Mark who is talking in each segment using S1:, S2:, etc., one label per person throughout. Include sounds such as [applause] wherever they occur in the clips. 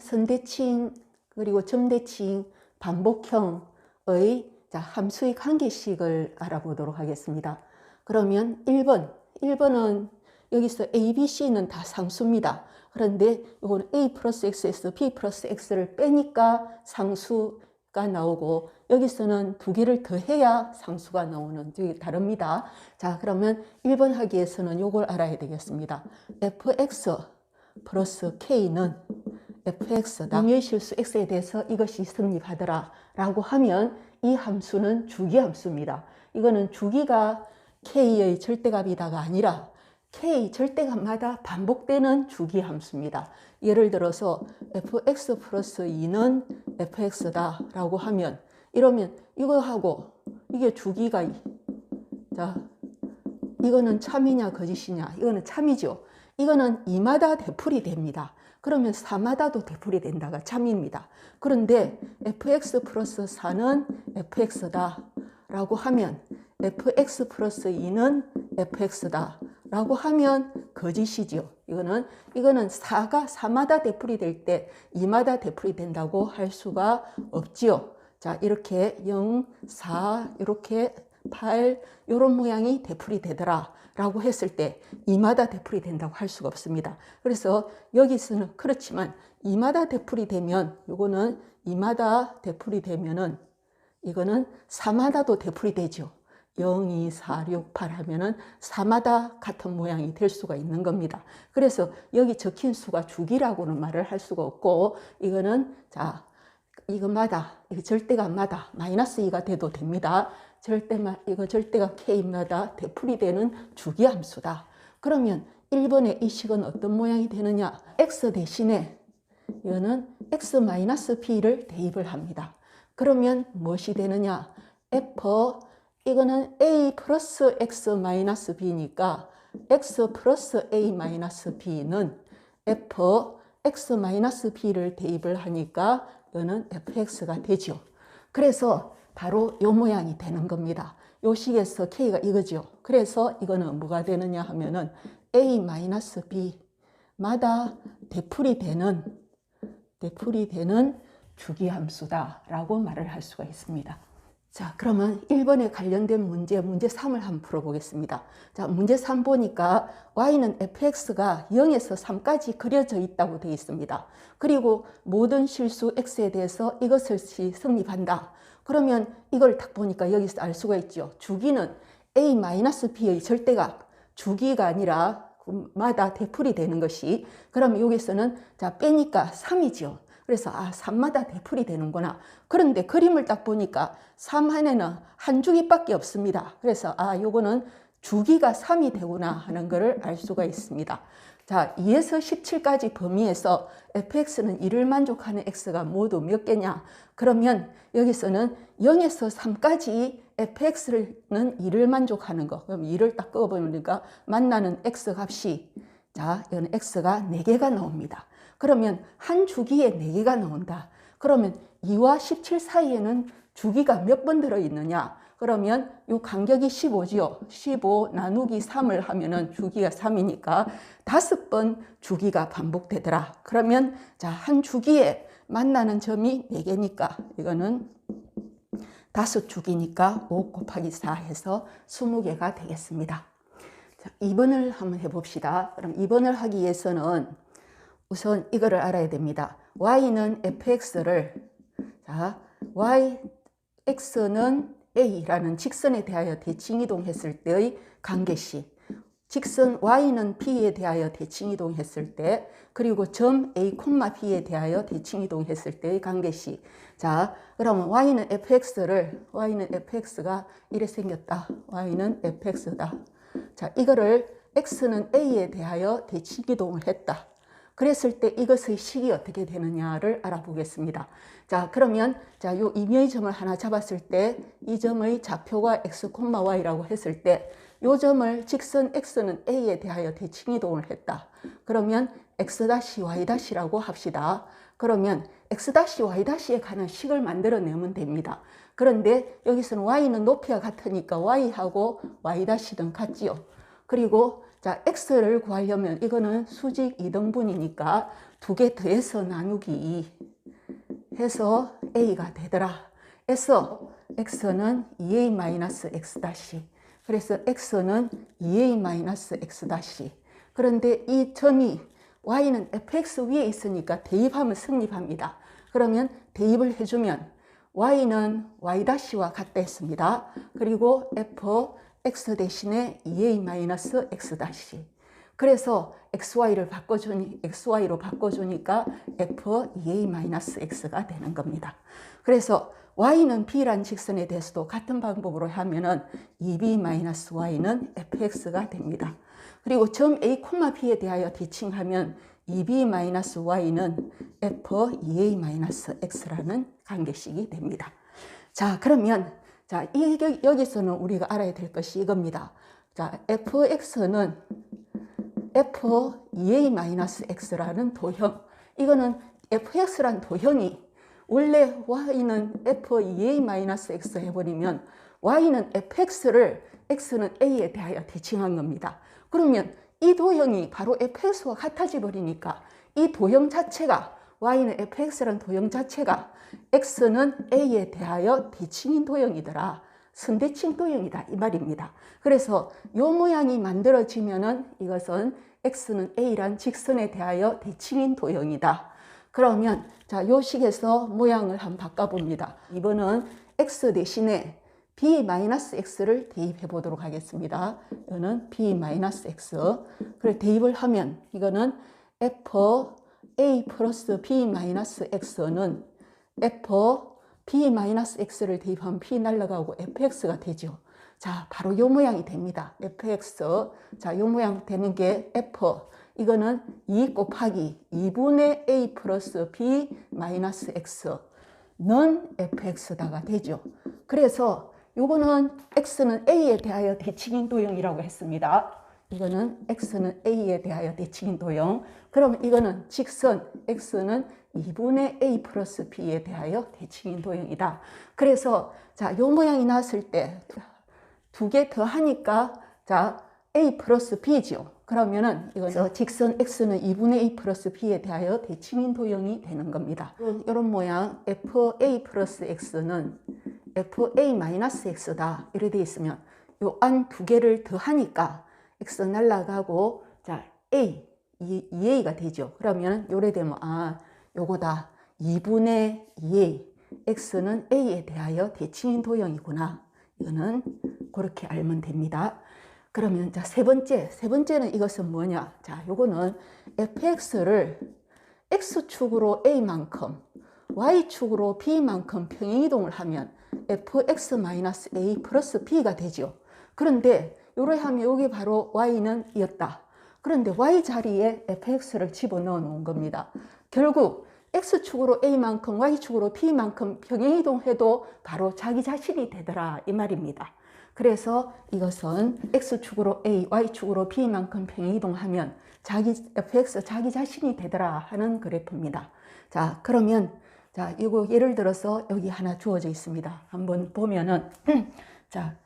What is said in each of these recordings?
S1: 선대칭 그리고 점대칭 반복형의 자, 함수의 관계식을 알아보도록 하겠습니다. 그러면 1번, 1번은 여기서 A, B, C는 다 상수입니다. 그런데 이건 A 플러스 X에서 B 플러스 X를 빼니까 상수가 나오고 여기서는 두 개를 더해야 상수가 나오는 게 다릅니다. 자, 그러면 1번 하기에서는 이걸 알아야 되겠습니다. fx 플러스 k는 fx다. 임의 실수 x에 대해서 이것이 성립하더라 라고 하면 이 함수는 주기 함수입니다. 이거는 주기가 k의 절대값이다가 아니라 k 절대값마다 반복되는 주기 함수입니다. 예를 들어서 fx 플러스 2는 fx다 라고 하면 이러면 이거하고 이게 주기가 자 이거는 참이냐 거짓이냐 이거는 참이죠. 이거는 2마다 되풀이 됩니다. 그러면 4마다도 되풀이 된다가 참입니다. 그런데 fx 플러스 4는 fx다 라고 하면 fx 플러스 2는 fx다 라고 하면 거짓이죠. 이거는, 이거는 4가 4마다 되풀이 될 때 2마다 되풀이 된다고 할 수가 없지요. 자, 이렇게 0, 4, 이렇게 8, 이런 모양이 되풀이 되더라. 라고 했을 때 2마다 되풀이 된다고 할 수가 없습니다. 그래서 여기서는 그렇지만 2마다 되풀이 되면 요거는 2마다 되풀이 되면은 이거는 4마다도 되풀이 되죠. 0, 2, 4, 6, 8 하면은 4마다 같은 모양이 될 수가 있는 겁니다. 그래서 여기 적힌 수가 주기라고는 말을 할 수가 없고 이거는 자 이것마다 절대값마다 마이너스 2가 돼도 됩니다. 절대마 이거 절대값 k마다 되풀이 되는 주기함수다. 그러면 1번의 이 식은 어떤 모양이 되느냐? x 대신에 이거는 x 마이너스 b를 대입을 합니다. 그러면 무엇이 되느냐? f 이거는 a 플러스 x 마이너스 b니까 x 플러스 a 마이너스 b는 f x 마이너스 b를 대입을 하니까 이거는 fx가 되죠. 그래서 바로 요 모양이 되는 겁니다. 요 식에서 k가 이거죠. 그래서 이거는 뭐가 되느냐 하면은 a 마이너스 b마다 되풀이 되는 되풀이 되는 주기함수다라고 말을 할 수가 있습니다. 자, 그러면 1번에 관련된 문제, 문제 3을 한번 풀어보겠습니다. 자, 문제 3 보니까 y는 fx가 0에서 3까지 그려져 있다고 되어 있습니다. 그리고 모든 실수 x에 대해서 이것을 성립한다. 그러면 이걸 딱 보니까 여기서 알 수가 있죠. 주기는 a-b의 절대값, 주기가 아니라 마다 되풀이 되는 것이 그럼 여기서는 자 빼니까 3이죠. 그래서 아 3마다 되풀이 되는구나. 그런데 그림을 딱 보니까 3 안에는 한 주기밖에 없습니다. 그래서 아 요거는 주기가 3이 되구나 하는 것을 알 수가 있습니다. 자, 2에서 17까지 범위에서 fx는 1을 만족하는 x가 모두 몇 개냐? 그러면 여기서는 0에서 3까지 fx는 1을 만족하는 거. 그럼 2를 딱 꺼보니까 만나는 x 값이 자, 이건 x가 4개가 나옵니다. 그러면 한 주기에 4개가 나온다. 그러면 2와 17 사이에는 주기가 몇 번 들어있느냐? 그러면 이 간격이 15지요. 15 나누기 3을 하면은 주기가 3이니까 다섯 번 주기가 반복되더라. 그러면 자, 한 주기에 만나는 점이 4개니까 이거는 다섯 주기니까 5 곱하기 4 해서 20개가 되겠습니다. 자, 2번을 한번 해봅시다. 그럼 2번을 하기 위해서는 우선 이거를 알아야 됩니다. y는 fx를 자, y x는 a라는 직선에 대하여 대칭이동했을 때의 관계식 직선 y는 b에 대하여 대칭이동했을 때 그리고 점 a, b에 대하여 대칭이동했을 때의 관계식 자 그러면 y는 fx를 y는 fx가 이래 생겼다. Y는 fx다. 자 이거를 x는 a에 대하여 대칭이동을 했다 그랬을 때 이것의 식이 어떻게 되느냐를 알아보겠습니다. 자, 그러면 자, 요 임의의 점을 하나 잡았을 때 이 점의 좌표가 x, y라고 했을 때 요 점을 직선 x는 a에 대하여 대칭 이동을 했다. 그러면 x-y-라고 합시다. 그러면 x-y-에 가는 식을 만들어내면 됩니다. 그런데 여기서는 y는 높이가 같으니까 y하고 y-는 같지요. 그리고 자, x를 구하려면 이거는 수직 이등분이니까 두 개 더해서 나누기 해서 a가 되더라. 해서 x는 2a 마이너스 x 다시. 그래서 x는 2a 마이너스 x 다시. 그런데 이 점이 y는 fx 위에 있으니까 대입하면 성립합니다. 그러면 대입을 해주면 y는 y 다시와 같다 했습니다. 그리고 f x 대신에 2a 마이너스 x 다시. 그래서 xy를 바꿔주니 xy로 바꿔주니까 f 2a 마이너스 x가 되는 겁니다. 그래서 y는 b란 직선에 대해서도 같은 방법으로 하면은 2b 마이너스 y는 fx가 됩니다. 그리고 점 a, b에 대하여 대칭하면 2b 마이너스 y는 f 2a 마이너스 x라는 관계식이 됩니다. 자, 그러면 자, 이 여기서는 우리가 알아야 될 것이 이겁니다. 자, fx는 f 2a 마이너스 x라는 도형. 이거는 fx란 도형이 원래 y는 f 2a 마이너스 x 해버리면 y는 fx를 x는 a에 대하여 대칭한 겁니다. 그러면 이 도형이 바로 fx와 같아져 버리니까 이 도형 자체가 y는 fx라는 도형 자체가 x는 a에 대하여 대칭인 도형이더라. 선대칭 도형이다 이 말입니다. 그래서 이 모양이 만들어지면은 이것은 x는 a란 직선에 대하여 대칭인 도형이다. 그러면 자, 요 식에서 모양을 한번 바꿔봅니다. 이번은 x 대신에 b-x를 대입해 보도록 하겠습니다. 이거는 b-x. 그래 대입을 하면 이거는 f a 플러스 b-x는 f b-x를 대입하면 p 날라가고 fx가 되죠. 자, 바로 요 모양이 됩니다. fx. 자, 요 모양 되는 게 f. 이거는 2 곱하기 2분의 a 플러스 b 마이너스 x는 fx다가 되죠. 그래서 요거는 x는 a에 대하여 대칭인 도형이라고 했습니다. 이거는 x는 a에 대하여 대칭인 도형. 그럼 이거는 직선 x는 2분의 a 플러스 b에 대하여 대칭인 도형이다. 그래서 자, 요 모양이 나왔을 때 두 개 더 하니까 자, a 플러스 b죠. 그러면은 이건 직선 x는 2분의 a 플러스 b에 대하여 대칭인 도형이 되는 겁니다. 이런 모양 fa 플러스 x는 fa 마이너스 x다 이렇게 되어 있으면 요 안 두 개를 더 하니까 x 날라가고 자 a 2, 2a가 되죠. 그러면 요래 되면 아 요거다 2분의 2a x는 a에 대하여 대칭인 도형이구나. 이거는 그렇게 알면 됩니다. 그러면 자 세 번째 세 번째는 이것은 뭐냐? 자 요거는 fx를 x축으로 a만큼 y축으로 b만큼 평행이동을 하면 fx-a 플러스 b가 되죠. 그런데 요래 하면 여기 바로 y는 이었다. 그런데 y 자리에 fx를 집어넣어 놓은 겁니다. 결국 x축으로 a만큼 y축으로 b만큼 평행이동해도 바로 자기 자신이 되더라 이 말입니다. 그래서 이것은 x축으로 a, y축으로 b만큼 평행이동하면 자기 fx 자기 자신이 되더라 하는 그래프입니다. 자 그러면 자, 이거 예를 들어서 여기 하나 주어져 있습니다. 한번 보면은 [clears throat] 자,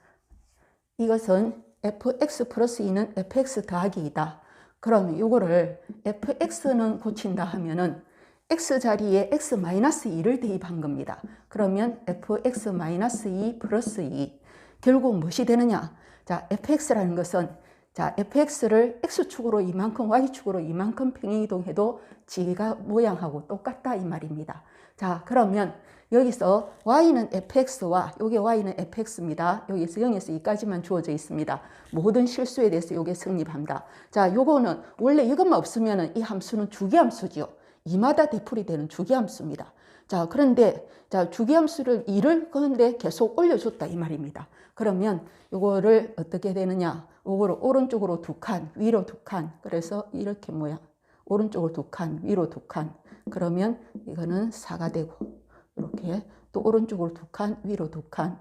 S1: 이것은 fx 플러스 2는 fx 더하기 2다. 그럼 이거를 fx는 고친다 하면은 x 자리에 x 마이너스 2를 대입한 겁니다. 그러면 fx 마이너스 2 플러스 2 결국 무엇이 되느냐? 자, fx라는 것은 자, fx를 x축으로 이만큼 y축으로 이만큼 평행이동해도 지가 모양하고 똑같다 이 말입니다. 자, 그러면 여기서 y는 fx와 여기 y는 fx입니다. 여기서 0에서 2까지만 주어져 있습니다. 모든 실수에 대해서 이게 성립합니다. 자, 요거는 원래 이것만 없으면 이 함수는 주기함수죠. 2마다 대풀이 되는 주기함수입니다. 자, 그런데 자, 주기함수를 2를 그런데 계속 올려줬다 이 말입니다. 그러면 요거를 어떻게 되느냐? 요거를 오른쪽으로 두 칸, 위로 두 칸. 그래서 이렇게 모양. 오른쪽으로 두 칸, 위로 두 칸. 그러면 이거는 4가 되고 이렇게 또 오른쪽으로 두 칸, 위로 두 칸.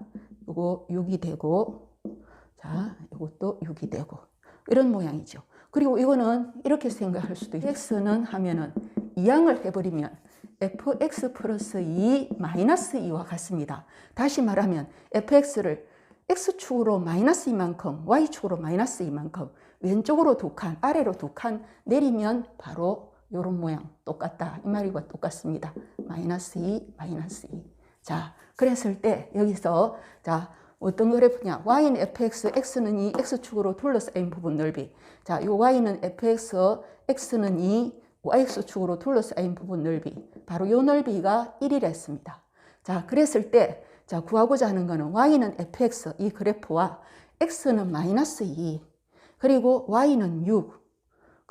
S1: 요거 6이 되고 자, 이것도 6이 되고 이런 모양이죠. 그리고 이거는 이렇게 생각할 수도 있어요. x는 하면은 이항을 해버리면 fx 플러스 2 마이너스 2와 같습니다. 다시 말하면 fx를 x축으로 마이너스 이만큼, y축으로 마이너스 이만큼 왼쪽으로 두 칸, 아래로 두 칸 내리면 바로 요런 모양 똑같다. 이 말이과 똑같습니다. 마이너스 2, 마이너스 2. 자, 그랬을 때 여기서 자, 어떤 그래프냐? y는 fx, x는 2, x축으로 둘러싸인 부분 넓이. 자, 요 y는 fx, x는 2, yx축으로 둘러싸인 부분 넓이. 바로 요 넓이가 1이랬습니다. 자, 그랬을 때 자, 구하고자 하는 거는 y는 fx, 이 그래프와 x는 마이너스 2, 그리고 y는 6,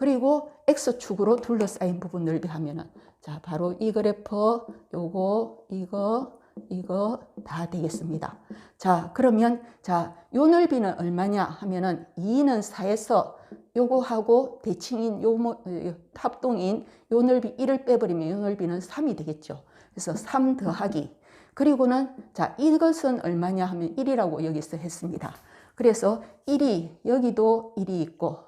S1: 그리고 x축으로 둘러싸인 부분 넓이 하면은 자, 바로 이 그래프, 요거, 이거, 이거 다 되겠습니다. 자, 그러면 자, 요 넓이는 얼마냐 하면은 2는 4에서 요거하고 대칭인 요 뭐, 요 합동인 요 넓이 1을 빼버리면 요 넓이는 3이 되겠죠. 그래서 3 더하기 그리고는 자, 이것은 얼마냐 하면 1이라고 여기서 했습니다. 그래서 1이 여기도 1이 있고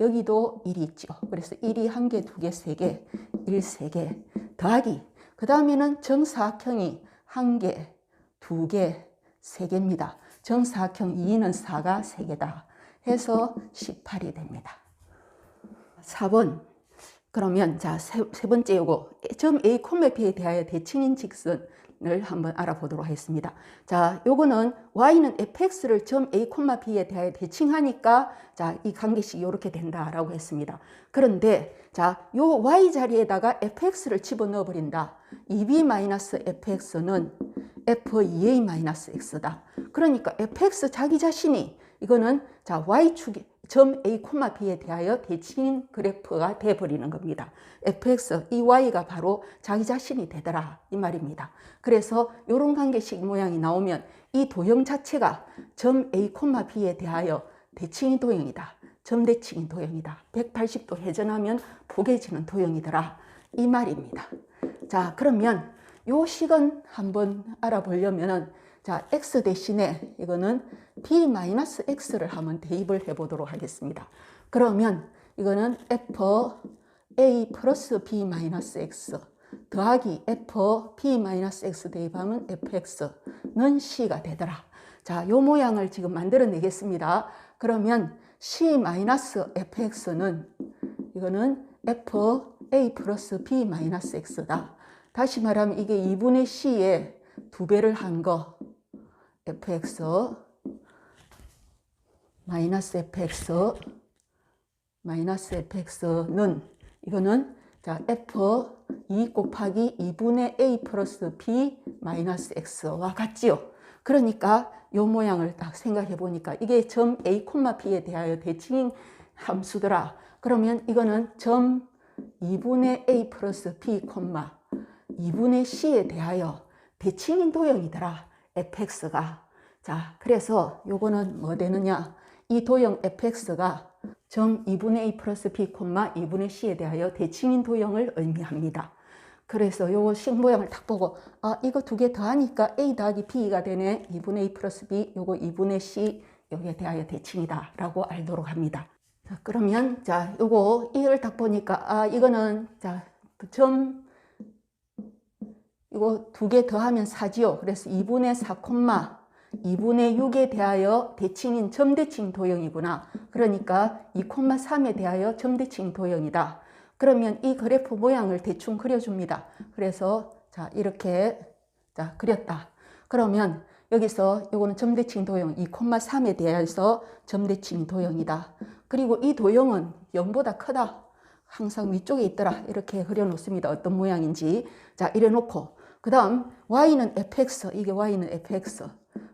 S1: 여기도 1이 있죠. 그래서 1이 한 개, 두 개, 세 개, 1, 세 개 더하기. 그 다음에는 정사각형이 한 개, 두 개, 세 개입니다. 정사각형 2는 4가 세 개다. 해서 18이 됩니다. 4번. 그러면 자, 세, 세 번째 요거. 점 A, B에 대하여 대칭인 직선 을 한번 알아보도록 하겠습니다. 자, 요거는 y는 fx를 점 A, B에 대하여 대칭하니까 자, 이 관계식이 이렇게 된다라고 했습니다. 그런데 자, 요 y 자리에다가 fx를 집어넣어 버린다. 2b-fx는 f2a-x다. 그러니까 fx 자기 자신이 이거는 자, y축이 점 A, B에 대하여 대칭인 그래프가 돼버리는 겁니다. fx, 이 y가 바로 자기 자신이 되더라 이 말입니다. 그래서 이런 관계식 모양이 나오면 이 도형 자체가 점 A, B에 대하여 대칭인 도형이다. 점대칭인 도형이다. 180도 회전하면 포개지는 도형이더라 이 말입니다. 자 그러면 요 식은 한번 알아보려면은 자, x 대신에 이거는 b-x를 한번 대입을 해 보도록 하겠습니다. 그러면 이거는 f a 플러스 b-x 더하기 f b-x 대입하면 fx는 c가 되더라. 자, 요 모양을 지금 만들어 내겠습니다. 그러면 c-fx는 이거는 f a 플러스 b-x다. 다시 말하면 이게 2분의 c의 두 배를 한 거 fx 마이너스 fx 마이너스 fx는 이거는 자 f 2 곱하기 2분의 a 플러스 b 마이너스 x와 같지요. 그러니까 요 모양을 딱 생각해 보니까 이게 점 a, b에 대하여 대칭 함수더라. 그러면 이거는 점 2분의 a 플러스 b, 2분의 c에 대하여 대칭인 도형이더라. Fx가. 자, 그래서 요거는 뭐 되느냐? 이 도형 fx가 점 2분의 a 플러스 b, 2분의 c에 대하여 대칭인 도형을 의미합니다. 그래서 요거 식 모양을 딱 보고 아 이거 두 개 더하니까 a 더하기 b가 되네 2분의 a 플러스 b 요거 2분의 c 여기에 대하여 대칭이다 라고 알도록 합니다 자 그러면 자 요거 이걸 딱 보니까 아 이거는 자점 이거 두 개 더하면 4지요. 그래서 2분의 4, 2분의 6에 대하여 대칭인 점대칭 도형이구나. 그러니까 2,3에 대하여 점대칭 도형이다. 그러면 이 그래프 모양을 대충 그려줍니다. 그래서 자 이렇게 자 그렸다. 그러면 여기서 이거는 점대칭 도형 2,3에 대해서 점대칭 도형이다. 그리고 이 도형은 0보다 크다. 항상 위쪽에 있더라. 이렇게 그려놓습니다. 어떤 모양인지. 자, 이래 놓고 그 다음 y는 fx, 이게 y는 fx.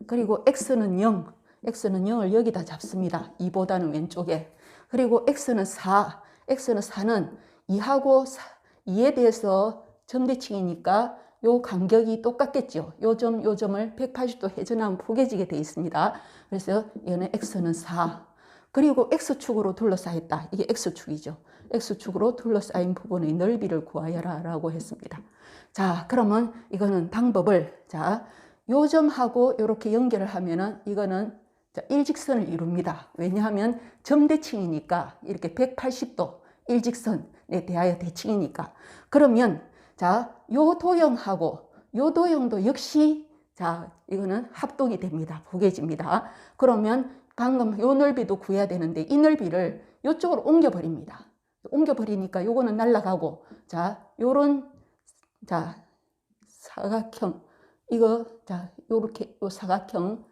S1: 그리고 x는 0, x는 0을 여기다 잡습니다. 2보다는 왼쪽에. 그리고 x는 4, x는 4는 2하고 4, 2에 대해서 점대칭이니까 요 간격이 똑같겠죠. 요 점, 요 점을 180도 회전하면 포개지게 되어 있습니다. 그래서 얘는 x는 4. 그리고 x축으로 둘러싸였다. 이게 x축이죠. x축으로 둘러싸인 부분의 넓이를 구하여라 라고 했습니다. 자, 그러면 이거는 방법을 자, 요 점하고 이렇게 연결을 하면은 이거는 자, 일직선을 이룹니다. 왜냐하면 점대칭이니까 이렇게 180도 일직선에 대하여 대칭이니까. 그러면 자, 요 도형하고 요 도형도 역시 자, 이거는 합동이 됩니다. 부개집니다. 그러면 방금 요 넓이도 구해야 되는데 이 넓이를 이쪽으로 옮겨 버립니다. 옮겨버리니까 요거는 날라가고 자 요런 자 사각형 이거 자 요렇게 요 사각형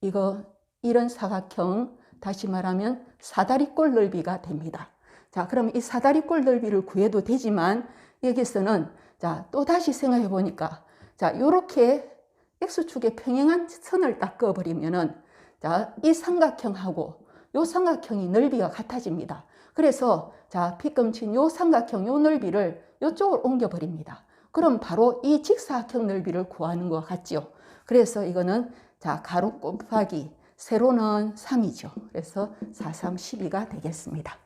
S1: 이거 이런 사각형 다시 말하면 사다리꼴 넓이가 됩니다. 자 그럼 이 사다리꼴 넓이를 구해도 되지만 여기서는 자 또 다시 생각해 보니까 자 요렇게 x축에 평행한 선을 딱 그어버리면은 자 이 삼각형하고 요 삼각형이 넓이가 같아집니다. 그래서 자 빗금친 요 삼각형 요 넓이를 요쪽으로 옮겨 버립니다. 그럼 바로 이 직사각형 넓이를 구하는 것 같지요. 그래서 이거는 자 가로 곱하기 세로는 3이죠. 그래서 4, 3, 12가 되겠습니다.